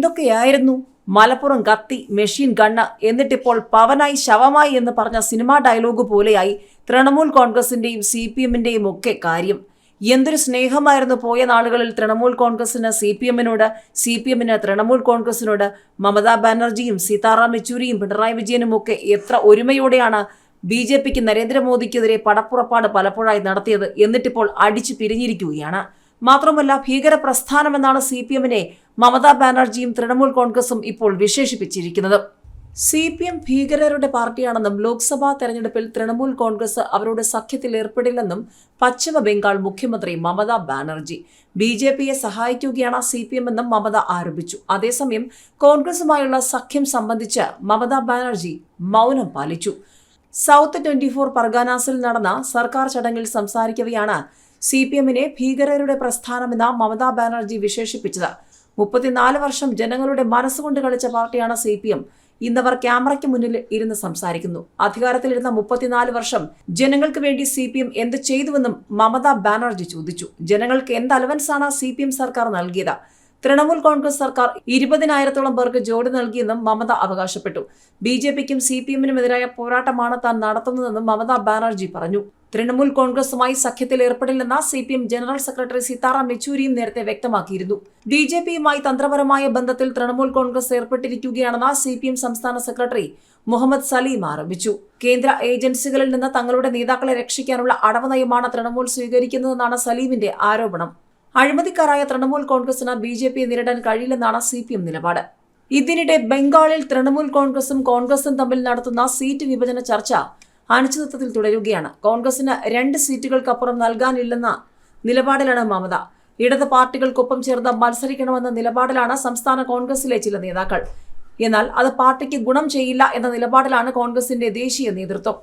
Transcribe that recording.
എന്തൊക്കെയായിരുന്നു? മലപ്പുറം കത്തി machine gun എന്നിട്ടിപ്പോൾ പവനായി ശവമായി എന്ന് പറഞ്ഞ സിനിമാ ഡയലോഗ് പോലെയായി തൃണമൂൽ കോൺഗ്രസിന്റെയും സി പി എമ്മിന്റെയും ഒക്കെ കാര്യം. എന്തൊരു സ്നേഹമായിരുന്നു പോയ നാളുകളിൽ തൃണമൂൽ കോൺഗ്രസിന് സി പി എമ്മിനോട് സി പി എമ്മിന് തൃണമൂൽ കോൺഗ്രസിനോട് മമതാ ബാനർജിയും സീതാറാം യെച്ചൂരിയും പിണറായി വിജയനും ഒക്കെ എത്ര ഒരുമയോടെയാണ് ബി ജെ പിക്ക് നരേന്ദ്രമോദിക്കെതിരെ പടപ്പുറപ്പാട് പലപ്പോഴായി നടത്തിയത് എന്നിട്ടിപ്പോൾ അടിച്ചു പിരിഞ്ഞിരിക്കുകയാണ്. മാത്രമല്ല ഭീകര പ്രസ്ഥാനമെന്നാണ് സി പി എമ്മിനെ മമതാ ബാനർജിയും തൃണമൂൽ കോൺഗ്രസും ഇപ്പോൾ വിശേഷിപ്പിച്ചിരിക്കുന്നത്. സി പി എം ഭീകരരുടെ പാർട്ടിയാണെന്നും ലോക്സഭാ തെരഞ്ഞെടുപ്പിൽ തൃണമൂൽ കോൺഗ്രസ് അവരുടെ സഖ്യത്തിൽ ഏർപ്പെടില്ലെന്നും പശ്ചിമ ബംഗാൾ മുഖ്യമന്ത്രി മമതാ ബാനർജി. ബി ജെ പിയെ സഹായിക്കുകയാണ് സി പി എം എന്നും മമത ആരോപിച്ചു. അതേസമയം കോൺഗ്രസുമായുള്ള സഖ്യം സംബന്ധിച്ച് മമതാ ബാനർജി മൗനം പാലിച്ചു. സൗത്ത് ട്വന്റി ഫോർ പർഗാനാസിൽ നടന്ന സർക്കാർ ചടങ്ങിൽ സംസാരിക്കവെയാണ് സി പി എമ്മിനെ ഭീകരരുടെ പ്രസ്ഥാനമെന്ന മമതാ ബാനർജി വിശേഷിപ്പിച്ചത്. മുപ്പത്തിനാല് വർഷം ജനങ്ങളുടെ മനസ്സുകൊണ്ട് കളിച്ച പാർട്ടിയാണ് സി പി എം. ഇന്നവർ ക്യാമറയ്ക്ക് മുന്നിൽ ഇരുന്ന് സംസാരിക്കുന്നു. അധികാരത്തിലിരുന്ന മുപ്പത്തിനാല് വർഷം ജനങ്ങൾക്ക് വേണ്ടി സി പി എം എന്ത് ചെയ്തുവെന്നും മമതാ ബാനർജി ചോദിച്ചു. ജനങ്ങൾക്ക് എന്ത് അലവൻസാണ് സി പി എം സർക്കാർ നൽകിയത്? തൃണമൂൽ കോൺഗ്രസ് സർക്കാർ ഇരുപതിനായിരത്തോളം പേർക്ക് ജോലി നൽകിയെന്നും മമത അവകാശപ്പെട്ടു. ബി ജെ പിക്കും സി പി എമ്മിനുമെതിരായ പോരാട്ടമാണ് താൻ നടത്തുന്നതെന്നും മമതാ ബാനർജി പറഞ്ഞു. തൃണമൂൽ കോൺഗ്രസുമായി സഖ്യത്തിൽ ഏർപ്പെടില്ലെന്ന C P M general secretary Sitaram യെച്ചൂരിയും നേരത്തെ വ്യക്തമാക്കിയിരുന്നു. ബി ജെ പിയുമായി തന്ത്രപരമായ ബന്ധത്തിൽ തൃണമൂൽ കോൺഗ്രസ് ഏർപ്പെട്ടിരിക്കുകയാണെന്ന സി പി എം സംസ്ഥാന സെക്രട്ടറി മുഹമ്മദ് സലീം ആരോപിച്ചു. കേന്ദ്ര ഏജൻസികളിൽ നിന്ന് തങ്ങളുടെ നേതാക്കളെ രക്ഷിക്കാനുള്ള അടവ് നയമാണ് തൃണമൂൽ സ്വീകരിക്കുന്നതെന്നാണ് സലീമിന്റെ ആരോപണം. അഴിമതിക്കാരായ തൃണമൂൽ കോൺഗ്രസിന് ബി ജെ പിയെ നേരിടാൻ കഴിയില്ലെന്നാണ് സി പി എം നിലപാട്. ഇതിനിടെ ബംഗാളിൽ തൃണമൂൽ കോൺഗ്രസും കോൺഗ്രസും തമ്മിൽ നടത്തുന്ന സീറ്റ് വിഭജന ചർച്ച അനിശ്ചിതത്വത്തിൽ തുടരുകയാണ്. കോൺഗ്രസിന് രണ്ട് സീറ്റുകൾക്കപ്പുറം നൽകാനില്ലെന്ന നിലപാടിലാണ് മമത. ഇടത് പാർട്ടികൾക്കൊപ്പം ചേർന്ന് മത്സരിക്കണമെന്ന നിലപാടിലാണ് സംസ്ഥാന കോൺഗ്രസിലെ ചില നേതാക്കൾ. എന്നാൽ അത് പാർട്ടിക്ക് ഗുണം ചെയ്യില്ല എന്ന നിലപാടിലാണ് കോൺഗ്രസിന്റെ ദേശീയ നേതൃത്വം.